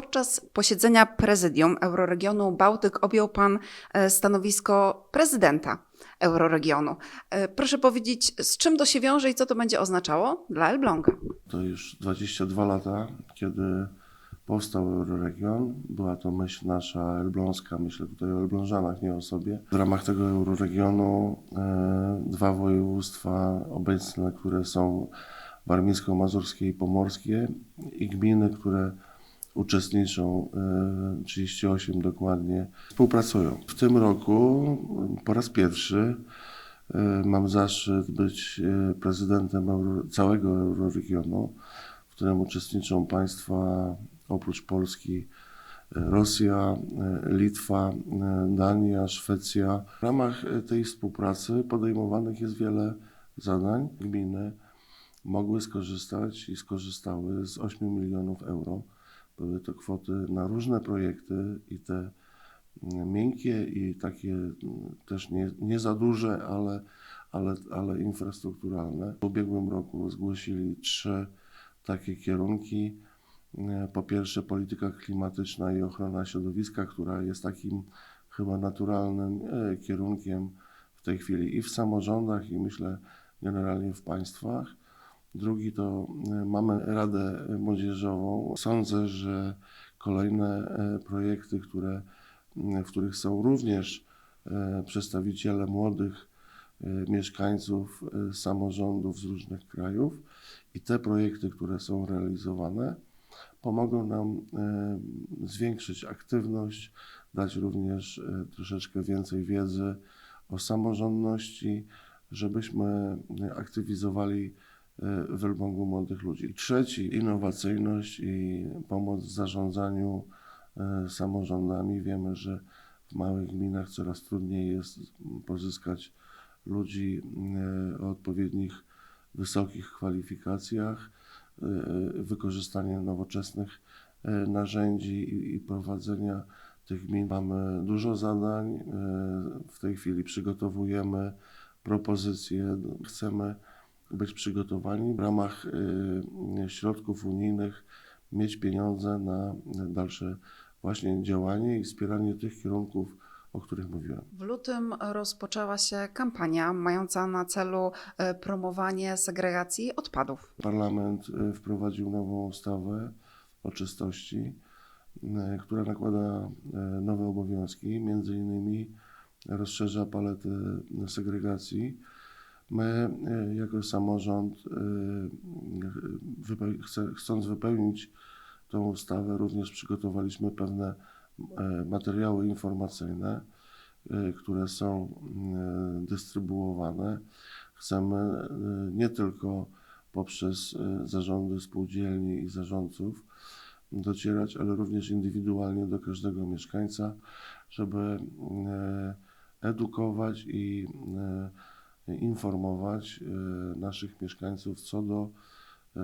Podczas posiedzenia prezydium Euroregionu Bałtyk objął pan e, stanowisko prezydenta Euroregionu. E, Proszę powiedzieć, z czym to się wiąże i co to będzie oznaczało dla Elbląga? To już 22 lata, kiedy powstał Euroregion. Była to myśl nasza elbląska, myślę tutaj o Elblążanach, nie o sobie. W ramach tego Euroregionu e, dwa województwa obecne, które są warmińsko-mazurskie i pomorskie i gminy, które uczestniczą, e, 38 dokładnie, współpracują. W tym roku e, po raz pierwszy e, mam zaszczyt być e, prezydentem całego euroregionu, w którym uczestniczą państwa oprócz Polski e, Rosja, e, Litwa, e, Dania, Szwecja. W ramach e, tej współpracy podejmowanych jest wiele zadań. Gminy mogły skorzystać i skorzystały z 8 milionów euro. Były to kwoty na różne projekty i te mm, miękkie i takie mm, też nie, nie za duże, ale, ale, ale infrastrukturalne. W ubiegłym roku zgłosili trzy takie kierunki. E, Po pierwsze polityka klimatyczna i ochrona środowiska, która jest takim chyba naturalnym e, kierunkiem w tej chwili i w samorządach, i myślę generalnie w państwach. Drugi to e, mamy Radę Młodzieżową. Sądzę, że kolejne e, projekty, które, w których są również e, przedstawiciele młodych mieszkańców samorządów z różnych krajów i te projekty, które są realizowane, pomogą nam zwiększyć aktywność, dać również troszeczkę więcej wiedzy o samorządności, żebyśmy aktywizowali e, w Elblągu młodych ludzi. Trzeci, innowacyjność i pomoc w zarządzaniu e, samorządami. Wiemy, że w małych gminach coraz trudniej jest pozyskać ludzi e, o odpowiednich wysokich kwalifikacjach, wykorzystanie nowoczesnych narzędzi i, prowadzenia tych gmin. Mamy dużo zadań. W tej chwili przygotowujemy propozycje. Chcemy być przygotowani w ramach e, środków unijnych, mieć pieniądze na dalsze właśnie działanie i wspieranie tych kierunków, o których mówiłem. W lutym rozpoczęła się kampania mająca na celu e, promowanie segregacji odpadów. Parlament e, wprowadził nową ustawę o czystości, która nakłada nowe obowiązki, między innymi rozszerza paletę segregacji. My e, jako samorząd, wype- chce- chcąc wypełnić tą ustawę, również przygotowaliśmy pewne materiały informacyjne, które są dystrybuowane. Chcemy nie tylko poprzez zarządy spółdzielni i zarządców docierać, ale również indywidualnie do każdego mieszkańca, żeby edukować i informować e, naszych mieszkańców co do e,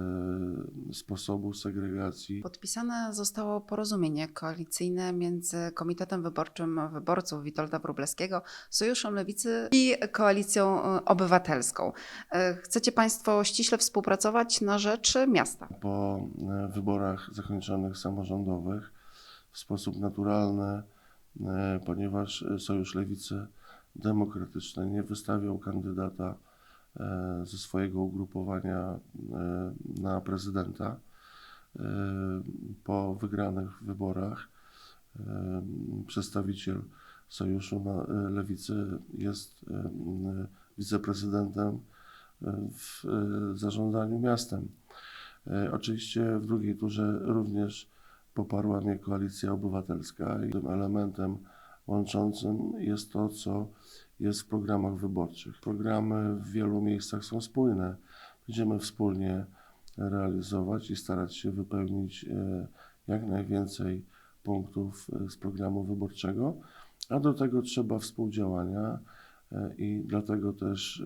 sposobu segregacji. Podpisane zostało porozumienie koalicyjne między Komitetem Wyborczym Wyborców Witolda Wróblewskiego, Sojuszem Lewicy i Koalicją Obywatelską. E, Chcecie Państwo ściśle współpracować na rzecz miasta? po wyborach zakończonych samorządowych w sposób naturalny, ponieważ Sojusz Lewicy Demokratycznej nie wystawiał kandydata e, ze swojego ugrupowania e, na prezydenta. E, Po wygranych wyborach przedstawiciel Sojuszu Lewicy jest wiceprezydentem w zarządzaniu miastem. Oczywiście w drugiej turze również poparła mnie koalicja obywatelska i tym elementem łączącym jest to, co jest w programach wyborczych. Programy w wielu miejscach są spójne. Będziemy wspólnie realizować i starać się wypełnić e, jak najwięcej punktów e, z programu wyborczego, a do tego trzeba współdziałania e, i dlatego też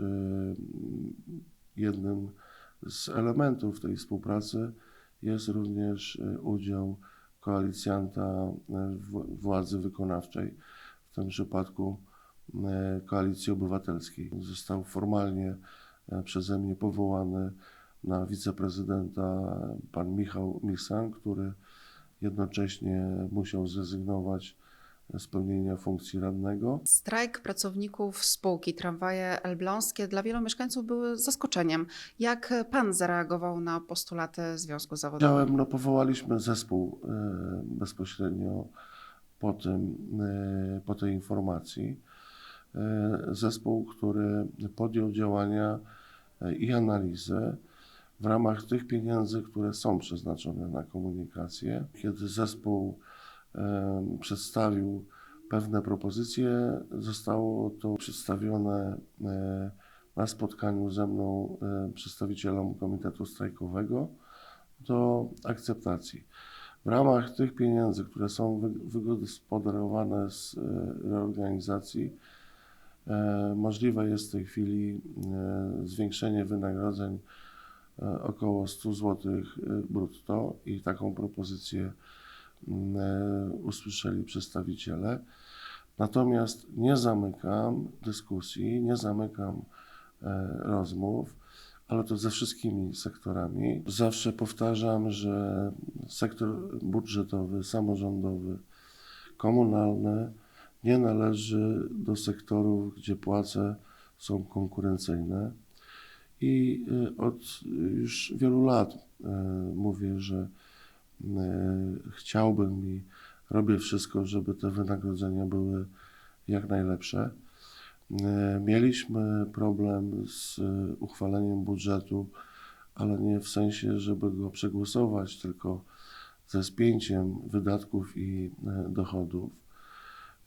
jednym z elementów tej współpracy jest również udział koalicjanta e, władzy wykonawczej, w tym przypadku e, Koalicji Obywatelskiej. Został formalnie e, przeze mnie powołany na wiceprezydenta pan Michał Misan, który jednocześnie musiał zrezygnować z pełnienia funkcji radnego. Strajk pracowników spółki Tramwaje Elbląskie dla wielu mieszkańców był zaskoczeniem. Jak pan zareagował na postulaty Związku Zawodowego? Chciałem, no powołaliśmy zespół e, bezpośrednio po tym, e, po tej informacji. E, Zespół, który podjął działania i analizę w ramach tych pieniędzy, które są przeznaczone na komunikację. Kiedy zespół przedstawił pewne propozycje, zostało to przedstawione na spotkaniu ze mną przedstawicielom Komitetu Strajkowego do akceptacji. W ramach tych pieniędzy, które są wy- wygospodarowane z reorganizacji, możliwe jest w tej chwili zwiększenie wynagrodzeń około 100 zł brutto i taką propozycję usłyszeli przedstawiciele. Natomiast nie zamykam dyskusji, nie zamykam e, rozmów, ale to ze wszystkimi sektorami. Zawsze powtarzam, że sektor budżetowy, samorządowy, komunalny nie należy do sektorów, gdzie płace są konkurencyjne. I y, od już wielu lat mówię, że chciałbym i robię wszystko, żeby te wynagrodzenia były jak najlepsze. E, Mieliśmy problem z e, uchwaleniem budżetu, ale nie w sensie, żeby go przegłosować, tylko ze spięciem wydatków i e, dochodów.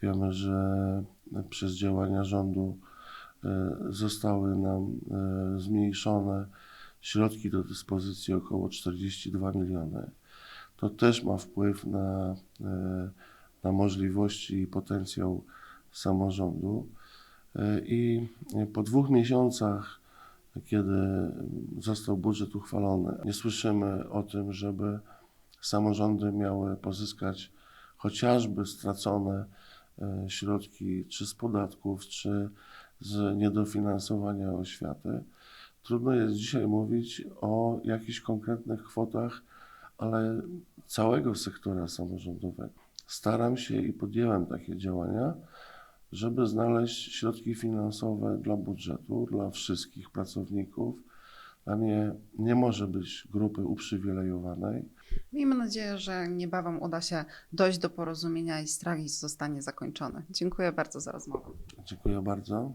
Wiemy, że przez działania rządu e, zostały nam e, zmniejszone środki do dyspozycji około 42 miliony. To też ma wpływ na, e, na możliwości i potencjał samorządu. E, I po dwóch miesiącach, kiedy został budżet uchwalony, nie słyszymy o tym, żeby samorządy miały pozyskać chociażby stracone e, środki, czy z podatków, czy z niedofinansowania oświaty. Trudno jest dzisiaj mówić o jakichś konkretnych kwotach, ale całego sektora samorządowego. Staram się i podjęłem takie działania, żeby znaleźć środki finansowe dla budżetu, dla wszystkich pracowników. Dla mnie nie może być grupy uprzywilejowanej. Miejmy nadzieję, że niebawem uda się dojść do porozumienia i strajk zostanie zakończony. Dziękuję bardzo za rozmowę. Dziękuję bardzo.